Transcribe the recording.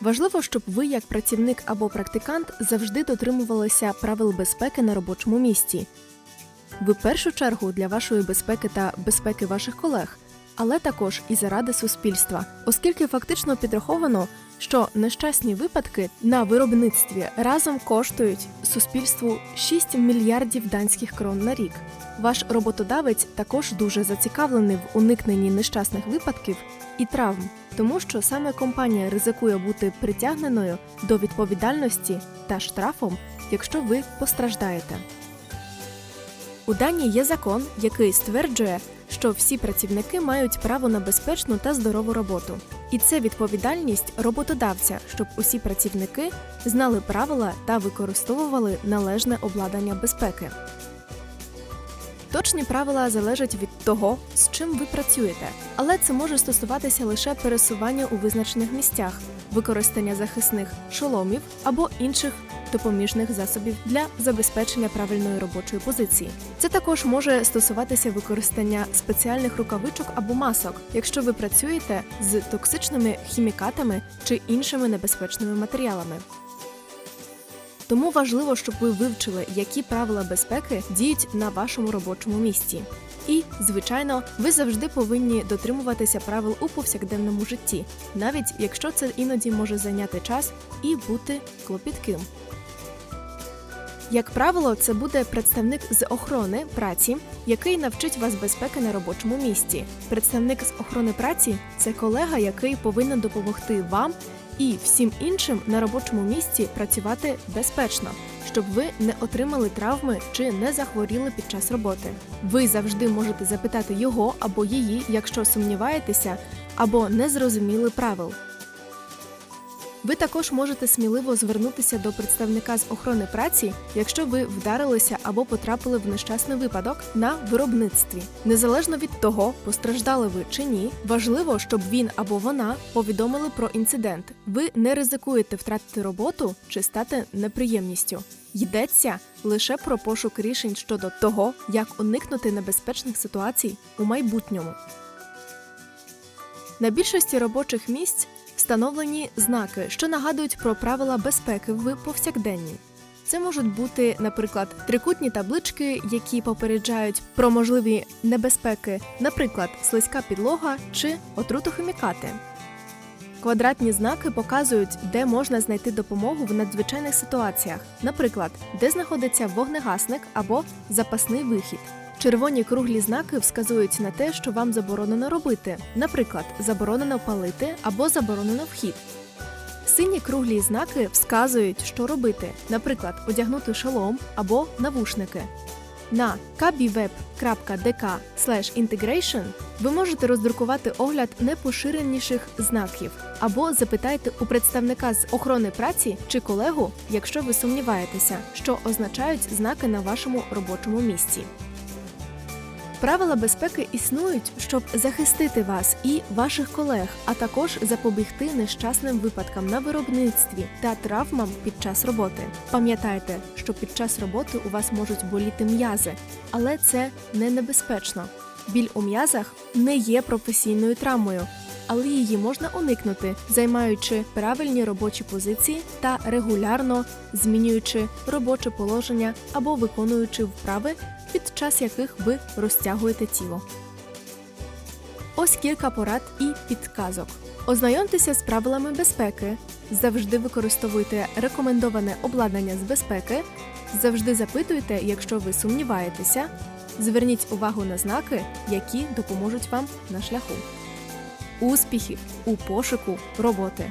Важливо, щоб ви, як працівник або практикант, завжди дотримувалися правил безпеки на робочому місці. В першу чергу для вашої безпеки та безпеки ваших колег, але також і заради суспільства, оскільки фактично підраховано, що нещасні випадки на виробництві разом коштують суспільству 6 мільярдів данських крон на рік. Ваш роботодавець також дуже зацікавлений в уникненні нещасних випадків і травм, тому що саме компанія ризикує бути притягненою до відповідальності та штрафом, якщо ви постраждаєте. У Данії є закон, який стверджує, що всі працівники мають право на безпечну та здорову роботу. І це відповідальність роботодавця, щоб усі працівники знали правила та використовували належне обладнання безпеки. Точні правила залежать від того, з чим ви працюєте, але це може стосуватися лише пересування у визначених місцях, використання захисних шоломів або інших допоміжних засобів для забезпечення правильної робочої позиції. Це також може стосуватися використання спеціальних рукавичок або масок, якщо ви працюєте з токсичними хімікатами чи іншими небезпечними матеріалами. Тому важливо, щоб ви вивчили, які правила безпеки діють на вашому робочому місці. І, звичайно, ви завжди повинні дотримуватися правил у повсякденному житті, навіть якщо це іноді може зайняти час і бути клопітким. Як правило, це буде представник з охорони праці, який навчить вас безпеки на робочому місці. Представник з охорони праці це колега, який повинен допомогти вам і всім іншим на робочому місці працювати безпечно, щоб ви не отримали травми чи не захворіли під час роботи. Ви завжди можете запитати його або її, якщо сумніваєтеся або не зрозуміли правил. Ви також можете сміливо звернутися до представника з охорони праці, якщо ви вдарилися або потрапили в нещасний випадок на виробництві. Незалежно від того, постраждали ви чи ні, важливо, щоб він або вона повідомили про інцидент. Ви не ризикуєте втратити роботу чи стати неприємністю. Йдеться лише про пошук рішень щодо того, як уникнути небезпечних ситуацій у майбутньому. На більшості робочих місць встановлені знаки, що нагадують про правила безпеки в повсякденні. Це можуть бути, наприклад, трикутні таблички, які попереджають про можливі небезпеки, наприклад, слизька підлога чи отрутохімікати. Квадратні знаки показують, де можна знайти допомогу в надзвичайних ситуаціях, наприклад, де знаходиться вогнегасник або запасний вихід. Червоні круглі знаки вказують на те, що вам заборонено робити, наприклад, заборонено палити або заборонено вхід. Сині круглі знаки вказують, що робити, наприклад, одягнути шолом або навушники. На kbweb.dk integration ви можете роздрукувати огляд найпоширеніших знаків або запитайте у представника з охорони праці чи колегу, якщо ви сумніваєтеся, що означають знаки на вашому робочому місці. Правила безпеки існують, щоб захистити вас і ваших колег, а також запобігти нещасним випадкам на виробництві та травмам під час роботи. Пам'ятайте, що під час роботи у вас можуть боліти м'язи, але це не небезпечно. Біль у м'язах не є професійною травмою, але її можна уникнути, займаючи правильні робочі позиції та регулярно змінюючи робоче положення або виконуючи вправи, під час яких ви розтягуєте тіло. Ось кілька порад і підказок. Ознайомтеся з правилами безпеки, завжди використовуйте рекомендоване обладнання з безпеки, завжди запитуйте, якщо ви сумніваєтеся. Зверніть увагу на знаки, які допоможуть вам на шляху. Успіхів у пошуку роботи!